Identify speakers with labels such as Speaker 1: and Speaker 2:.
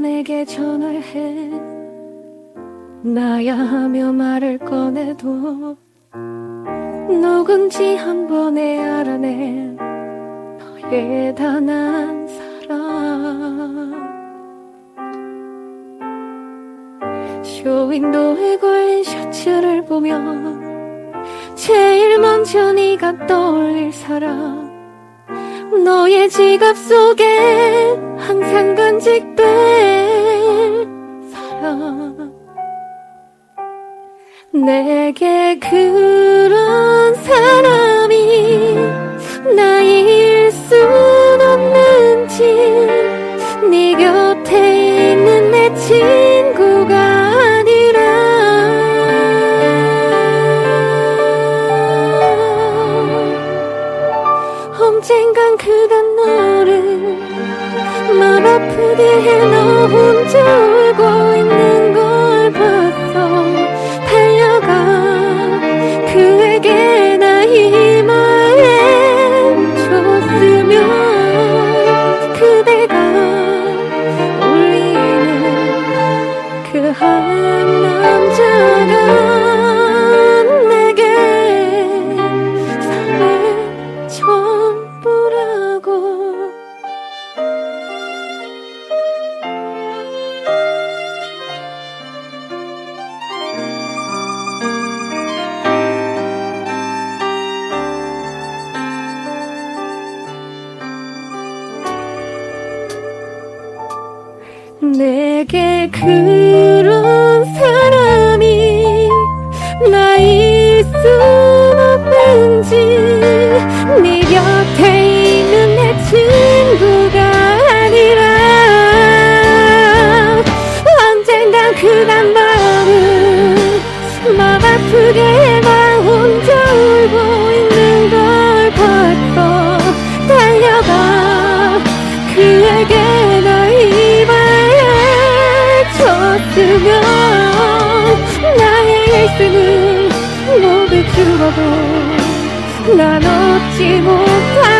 Speaker 1: 내게 전화해? 나야 하며 말을 꺼내도 누군지 한 번에 알아낸 너의 단 한 사랑. 쇼윈도에 걸린 셔츠를 보면 제일 먼저 네가 떠올릴 사람 너의 지갑 속에 항상 간직될 사람 내게 그런 사람이 나일 순 내게 그런 사람이 나일 순 없는지 네 곁에 있는 내 친구가 아니라 언젠간 그간 너를 맘 아프게 나 혼자 울고 있는 걸 봤어 죽어도 난 얻지 못하